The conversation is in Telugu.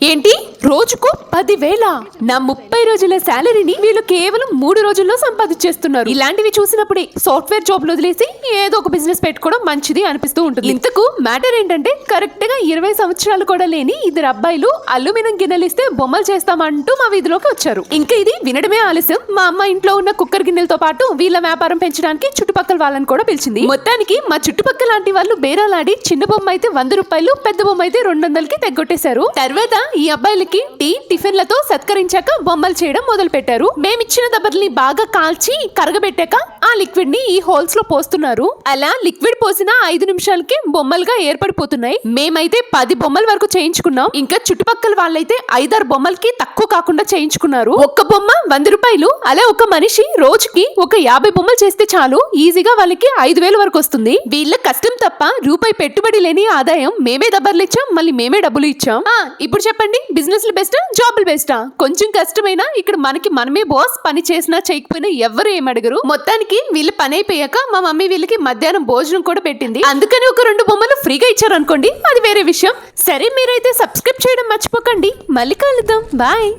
ఏంటి? రోజుకు పదివేల. నా ముప్పై రోజుల శాలరీని వీళ్ళు కేవలం మూడు రోజుల్లో సంపాదించేస్తున్నారు. ఇలాంటివి చూసినప్పుడే సాఫ్ట్వేర్ జాబ్లు వదిలేసి ఏదో ఒక బిజినెస్ పెట్టుకోవడం మంచిది అనిపిస్తూ ఉంటుంది. ఇంతకు మ్యాటర్ ఏంటంటే కరెక్ట్గా ఇరవై సంవత్సరాలు కూడా లేని ఇద్దరు అబ్బాయిలు అల్యూమినియం గిన్నెలిస్తే బొమ్మలు చేస్తామంటూ మా వీధిలోకి వచ్చారు. ఇంకా ఇది వినడమే ఆలస్యం. మా అమ్మ ఇంట్లో ఉన్న కుక్కర్ గిన్నెలతో పాటు వీళ్ళ వ్యాపారం పెంచడానికి చుట్టుపక్కల వాళ్ళని కూడా పిలిచింది. మొత్తానికి మా చుట్టుపక్కల లాంటి వాళ్ళు బేరాలాడి చిన్న బొమ్మ అయితే వంద రూపాయలు పెద్ద బొమ్మ అయితే రెండు వందలకి తెగ్గొట్టేశారు తర్వాత ఈ అబ్బాయిలకి టీ టిఫిన్లతో సత్కరించాక బొమ్మలు చేయడం మొదలు పెట్టారు మేమిచ్చిన దెబ్బల్ని బాగా కాల్చి కరగబెట్టాక ఆ లిక్విడ్ని ఈ హోల్స్లో పోస్తున్నారు. అలా లిక్విడ్ పోసిన ఐదు నిమిషాలకి బొమ్మలుగా ఏర్పడిపోతున్నాయి. మేమైతే పది బొమ్మల వరకు చేయించుకున్నాం. ఇంకా చుట్టుపక్కల వాళ్ళైతే ఐదారు బొమ్మలకి తక్కువ కాకుండా చేయించుకున్నారు. ఒక్క బొమ్మ వంద రూపాయలు. అలా ఒక మనిషి రోజుకి ఒక యాభై బొమ్మలు చేస్తే చాలు. ఈజీగా వాళ్ళకి ఐదు వేల వరకు వస్తుంది. వీళ్ళ కష్టం తప్ప రూపాయి పెట్టుబడి లేని ఆదాయం మేమే దబ్బర్లు ఇచ్చాం మళ్ళీ మేమే డబ్బులు ఇచ్చాం. ఆ, ఇప్పుడు చెప్పండి. బిజినెస్ బిజినెస్లు బెస్టా జాబులు బెస్టా కొంచెం కష్టమైనా ఇక్కడ మనకి మనమే బాస్ పని చేసినా చేయకపోయినా ఎవరు ఏం అడగరు. మొత్తానికి వీళ్ళు పని అయిపోయాక మా మమ్మీ వీళ్ళకి మధ్యాహ్నం భోజనం కూడా పెట్టింది. అందుకని ఒక రెండు బొమ్మలు ఫ్రీగా ఇచ్చారు అనుకోండి అది వేరే విషయం. సరే మీరైతే సబ్స్క్రైబ్ చేయడం మర్చిపోకండి. మళ్ళీ కలుద్దాం. బాయ్